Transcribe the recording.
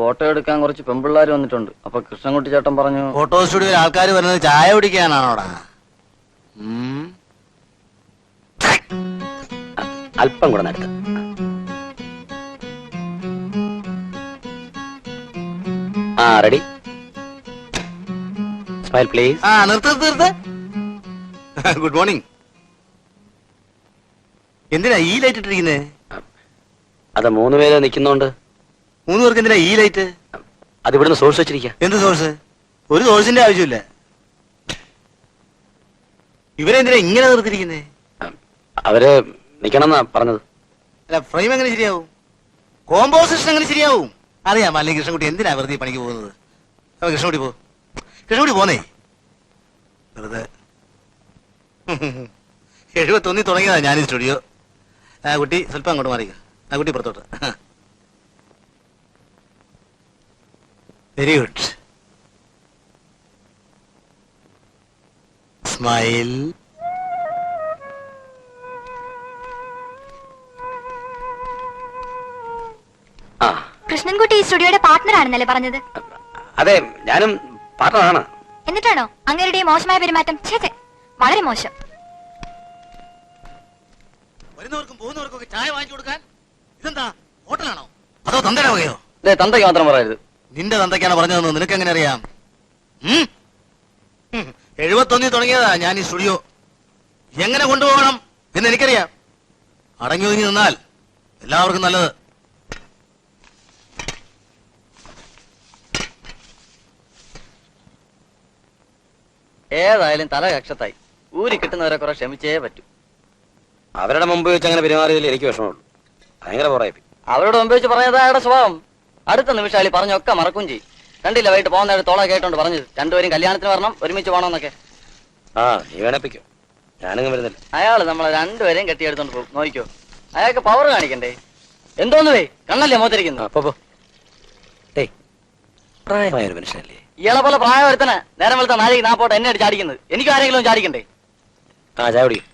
Photo എടുക്കാൻ കുറച്ച് പെമ്പിള്ളാർ വന്നിട്ടുണ്ട്. അപ്പൊ കൃഷ്ണൻകുട്ടി ചേട്ടൻ പറഞ്ഞു ഫോട്ടോ സ്റ്റുഡിയോയിൽ ആൾക്കാർ വരുന്നത് ചായ കുടിക്കാനാണോടാ? അല്പം കൂടെ നടത്ത് ആ റെഡി സ്മൈൽ പ്ലീസ് ആ നിർത്ത് നിർത്ത് ഗുഡ് മോർണിംഗ് എന്തിനാ ഈ ലൈറ്റ് ഇട്ടിരിക്കുന്നേ? അത് മൂന്ന് പേര് നിൽക്കുന്നോണ്ട് മൂന്ന് പേർക്ക് എന്തിനാ ഈ ലൈറ്റ്? അത് ഇവിടുന്ന് സോഴ്സ് വെച്ചിരിക്കുക എന്ത് സോഴ്സ്? ഒരു സോഴ്സിന്റെ ആവശ്യമില്ല. ഇവരെന്തിനാ ഇങ്ങനെ നിർത്തിയിരിക്കുന്നേ? അവർ നിക്കണമെന്നാ പറഞ്ഞത്. അല്ല ഫ്രെയിം എങ്ങനെ ശരിയാവും? കോമ്പോസിഷൻ എങ്ങനെ ശരിയാവും? അറിയാം അല്ലെങ്കിൽ കൃഷ്ണൻകുട്ടി? എന്തിനാ വെറുതെ പണിക്ക് പോകുന്നത്? അപ്പൊ കൃഷ്ണൻകുട്ടി പോ. കൃഷ്ണൻകുട്ടി പോന്നേ. വെറുതെ. എഴുപത്തൊന്നി തുടങ്ങിയതാ ഞാൻ സ്റ്റുഡിയോ ആ കുട്ടി സ്വല്പം അങ്ങോട്ട് മാറിക്കുക ആ കുട്ടി പുറത്തോട്ട്. വെരി ഗുഡ് സ്മൈൽ ആ. കൃഷ്ണൻകുട്ടി ഈ സ്റ്റുഡിയോയുടെ പാർട്ട്ണർ ആണെന്നല്ലേ പറഞ്ഞത്? അതെ ഞാനും പാർട്ണറാണ് എന്നിട്ടാണോ? അങ്ങേരുടെ മോശമായ പെരുമാറ്റം? ഛേ, വളരെ മോശം. വരുന്നവർക്കും പോകുന്നവർക്കും ചായ വാങ്ങിച്ചു കൊടുക്കാൻ? ഇതെന്താ? ഹോട്ടലാണോ? അതോ തന്തയുടെ വകയോ? ദേ തന്തയ്ക്ക് മാത്രം പറയരുത്. നിന്റെ തന്തയ്ക്കാണ് പറഞ്ഞതെന്ന് നിനക്ക് എങ്ങനെ അറിയാം. എഴുപത്തൊന്നിൽ തുടങ്ങിയതാ ഞാൻ ഈ സ്റ്റുഡിയോ. എങ്ങനെ കൊണ്ടുപോകണം എന്ന് എനിക്കറിയാം. അടങ്ങി ഒതുങ്ങി നിന്നാൽ എല്ലാവർക്കും നല്ലത്. ഏതായാലും തല കക്ഷത്തായി. ഊരി കിട്ടുന്നവരെ കുറെ ക്ഷമിച്ചേ പറ്റൂ. അവരുടെ മുമ്പ് വെച്ച് അങ്ങനെ പെരുമാറിയതിൽ എനിക്ക് വിഷമമുള്ളൂ ഭയങ്കര പുറകെ അവരോട് മുമ്പ് വെച്ച് പറഞ്ഞതാ അയാളുടെ സ്വഭാവം. അടുത്ത നിമിഷാലി പറഞ്ഞൊക്കെ മറക്കും ചെയ്യും. കണ്ടില്ല വൈകിട്ട് പോകുന്ന നേരം തോള കേട്ടോണ്ട് പറഞ്ഞത്? രണ്ടുപേരും കല്യാണത്തിന് വരണം ഒരുമിച്ച് പോകണമെന്നൊക്കെ ആ നീ വേണപ്പിക്കോ. ഞാനങ്ങ് വരുന്നില്ല. അയാൾ നമ്മളെ രണ്ടുപേരെയും കെട്ടിയെടുത്തോണ്ട് പോകും. നോക്കിക്കോ അയാൾക്ക് പവർ കാണിക്കണ്ടേ? എന്തോന്നു വേ? കണ്ണല്ലേ മോത്തിരിക്കുന്നു അപ്പൊ പോ ഏയ് പ്രായമായ ഒരു മനുഷ്യനല്ലേ? ഇയാളെ പോലെ പ്രായം ഒരുത്തനെ നേരം വെളുത്ത നാഴിക നാ പോട്ടെ എന്നെ ചാടിക്കുന്നത് എനിക്ക് ആരെങ്കിലും ചാടിക്കണ്ടേ? ആ ചായ കുടിക്കും